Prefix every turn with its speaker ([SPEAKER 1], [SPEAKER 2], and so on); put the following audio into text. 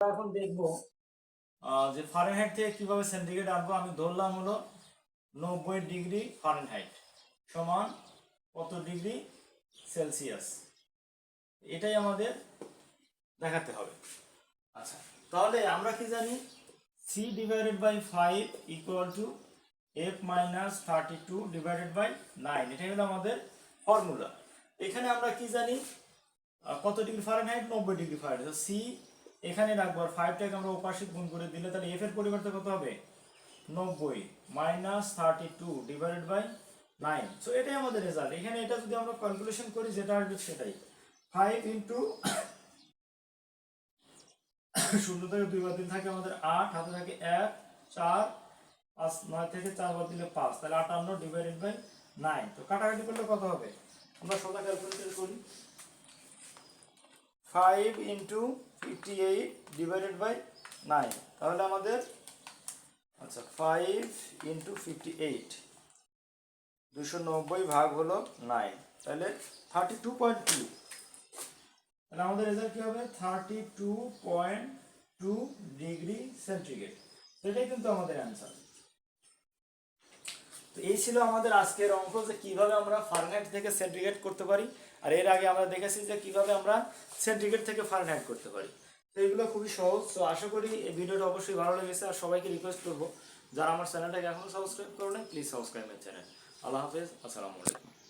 [SPEAKER 1] এখন দেখব যে ফারেনহাইট থেকে কীভাবে সেন্টিগ্রেড আনব। আমি ধরলাম হলো নব্বই ডিগ্রি ফারেনহাইট সমান কত ডিগ্রি সেলসিয়াস। এটাই আমাদের দেখাতে হবে। আচ্ছা তাহলে আমরা কি জানি? C divided by five equal to F minus thirty two divided by nine এটাই হলো আমাদের ফর্মুলা এখানে আমরা কি জানি? কত ডিগ্রি ফারেনহাইট নব্বই ডিগ্রি ফারেনহাইট সি এখানে রাখব আর ফাইভটাকে আমরা ওপাশে গুণ করে দিলে তাহলে এফ এর পরিবর্তে কত হবে? নব্বই minus thirty two divided by nine so এটাই আমাদের রেজাল্ট এখানে এটা যদি আমরা ক্যালকুলেশন করি, যেটা আসবে সেটাই। ফাইভ ইন্টু শূন্য থেকে দুই বার দিন থাকে আমাদের আট, হাতে থাকে এক, চার, পাঁচ, নয় থেকে চার বার দিলে পাঁচ। তাহলে আটান্ন ডিভাইডেড বাই নাইন তো কাটাকাটি করলে কত হবে? আমরা সোজা ক্যালকুলেশন করি। Five into fifty eight divided by nine তাহলে আমাদের আচ্ছা ফাইভ ইন্টু ফিফটি এইট দুশো নব্বই ভাগ হলো নাইন তাহলে থার্টি টু পয়েন্ট টু তাহলে আমাদের রেজাল্ট কী হবে? Thirty two point two degree centigrade সেটাই কিন্তু আমাদের অ্যান্সার তো এই ছিল আমাদের আজকের অঙ্ক যে কীভাবে আমরা ফারেনহাইট থেকে সেন্ট্রিগেট করতে পারি, আর এর আগে আমরা দেখেছি যে কীভাবে আমরা সেন্ট্রিগেট থেকে ফারেনহাইট করতে পারি। তো এইগুলো খুবই সহজ, তো আশা করি এই ভিডিওটা অবশ্যই ভালো লেগেছে, আর সবাইকে রিকোয়েস্ট করব, যারা আমার চ্যানেলটাকে এখনও সাবস্ক্রাইব করো প্লিজ সাবস্ক্রাইব মাই চ্যানেল আল্লাহ হাফেজ, আসসালামু আলাইকুম।